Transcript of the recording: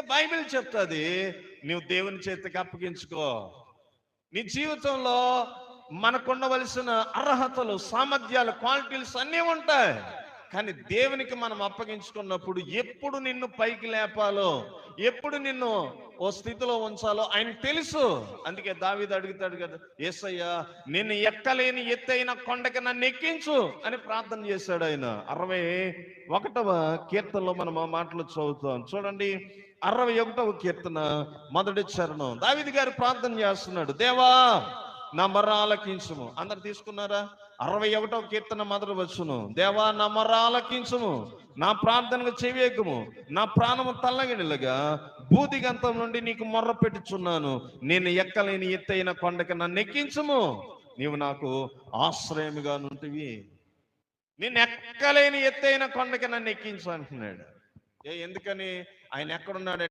Bible చెప్తుంది నువ్వు దేవుని చేతికి అప్పగించుకో. నీ జీవితంలో మనకుండవలసిన అర్హతలు సామర్థ్యాలు క్వాలిటీస్ అన్నీ ఉంటాయి. కానీ దేవునికి మనం అప్పగించుకున్నప్పుడు ఎప్పుడు నిన్ను పైకి లేపాలో ఎప్పుడు నిన్ను ఓ స్థితిలో ఉంచాలో ఆయన తెలుసు. అందుకే దావిది అడుగుతాడు కదా ఏసయ్యా నిన్ను ఎక్కలేని ఎత్తైన కొండకి నన్ను ఎక్కించు అని ప్రార్థన చేశాడు ఆయన. అరవై ఒకటవ కీర్తనలో మనం ఆ మాటలు చదువుతాం. చూడండి అరవై ఒకటవ కీర్తన మొదటి చరణం. దావిది గారు ప్రార్థన చేస్తున్నాడు దేవా నా మర్ర ఆలకించము. అందరు తీసుకున్నారా? అరవై ఒకటో కీర్తన మొదటి వచ్చును. దేవా నా మర్ర ఆలకించుము. నా ప్రార్థనకు చెవియకుము నా ప్రాణము తల్లగినలుగా బూదిగంతం నుండి నీకు మొర్ర పెట్టుచున్నాను. నేను ఎక్కలేని ఎత్తైన కొండకి నన్ను ఎక్కించుము. నీవు నాకు ఆశ్రయముగా నుంటివి. నేను ఎక్కలేని ఎత్తైన కొండకి నన్ను ఎక్కించు అంటున్నాడు. ఏ ఎందుకని? ఆయన ఎక్కడున్నాడు